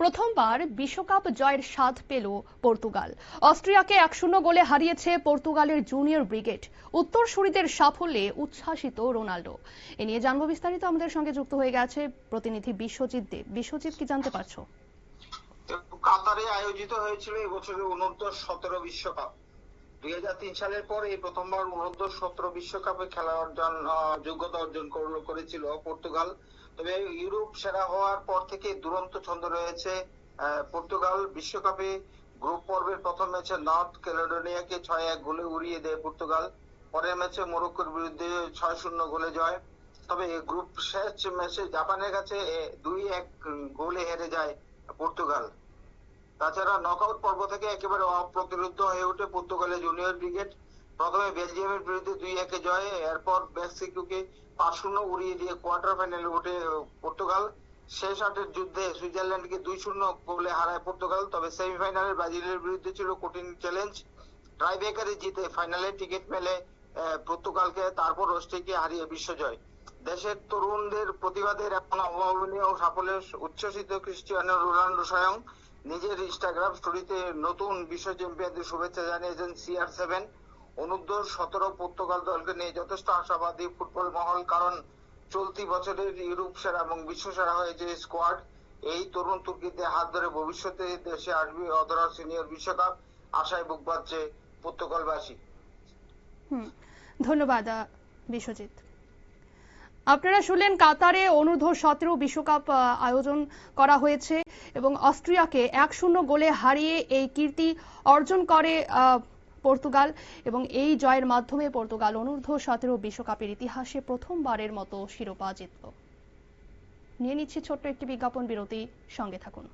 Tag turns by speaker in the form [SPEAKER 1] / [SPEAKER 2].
[SPEAKER 1] প্রথমবার বিশ্বকাপ জয়ের স্বাদ পেল পর্তুগাল। অস্ট্রিয়াকে এক শূন্য গোলে হারিয়েছে পর্তুগালের জুনিয়র ব্রিগেড। উত্তরসূরিদের সাফল্যে উচ্ছ্বাসিত রোনাল্ডো এ নিয়ে জানব বিস্তারিত। আমাদের সঙ্গে যুক্ত হয়ে গেছে প্রতিনিধি বিশ্বজিৎ দেব বিশ্বজিৎ, কি জানতে পারছ?
[SPEAKER 2] কাতারে আয়োজিত হয়েছিল এবছরের অনূর্ধ্ব সতেরো বিশ্বকাপ। দুই হাজার তিন সালের পর প্রথমবার অনূর্ধ্ব সতেরো বিশ্বকাপে খেলা অর্জন যোগ্যতা অর্জন করল, করেছিল পর্তুগাল। তবে ইউরোপ সেরা হওয়ার পর থেকে দুরন্ত ছন্দ রয়েছে পর্তুগাল। বিশ্বকাপে গ্রুপ পর্বের প্রথম ম্যাচে নর্থ ক্যালেডোনিয়াকে ছয় এক গোলে উড়িয়ে দেয় পর্তুগাল। পরের ম্যাচে মরক্কোর বিরুদ্ধে ছয় শূন্য গোলে জয়। তবে গ্রুপ শেষ ম্যাচে জাপানের কাছে দুই এক গোলে হেরে যায় পর্তুগাল। তাছাড়া নকআউট পর্ব থেকে একেবারে অপ্রতিরোধ হয়ে ওঠে পর্তুগালের জুনিয়র ব্রিগেড প্রথমে বেলজিয়ামের বিরুদ্ধে দুই একে জয়ে, এরপর মেক্সিকোকে পাঁচ শূন্য উড়িয়ে দিয়ে কোয়ার্টার ফাইনালে ওঠে পর্তুগাল। শেষ আটের যুদ্ধে সুইজারল্যান্ডকে দুই শূন্য গোলে হারায় পর্তুগাল, তবে সেমিফাইনালে ব্রাজিলের বিরুদ্ধে ছিল কঠিন চ্যালেঞ্জ ট্রাইব্রেকারে জিতে ফাইনালে টিকিট মেলে পর্তুগালকে, তারপর অস্ট্রিয়াকে হারিয়ে বিশ্বজয়। দেশের তরুণদের প্রতিবাদের এখন অভাবনীয় সাফল্যে উচ্ছ্বসিত ক্রিস্টিয়ানো রোনাল্ডো স্বয়ং নিজের ইনস্টাগ্রাম স্টোরিতে নতুন বিশ্ব চ্যাম্পিয়নদের শুভেচ্ছা জানিয়েছেন সিআর সেভেন অনূর্ধ্ব সতেরো পর্তুগাল দলকে নিয়ে যথেষ্ট আশাবাদী ফুটবল মহল, কারণ চলতি বছরের ইউরোপ সেরা এবং বিশ্ব সেরা হয়েছে স্কোয়াড এই তরুণ তুর্কিতে হাত ধরে ভবিষ্যতে দেশে আসবে অধরা সিনিয়র বিশ্বকাপ, আশায় বুক বাঁধছে পর্তুগালবাসী
[SPEAKER 1] ধন্যবাদ বিশ্বজিৎ। আপনারা শুনলেন কাতারে অনূর্ধ্ব সতেরো বিশ্বকাপ আয়োজন করা হয়েছে এবং অস্ট্রিয়াকে এক শূন্য গোলে হারিয়ে এই কীর্তি অর্জন করে পর্তুগাল এবং এই জয়ের মাধ্যমে পর্তুগাল অনূর্ধ্ব সতেরো বিশ্বকাপের ইতিহাসে প্রথমবারের মতো শিরোপা জিতল। নিয়ে নিচ্ছি ছোট্ট একটি বিজ্ঞাপন, বিরতি, সঙ্গে থাকুন।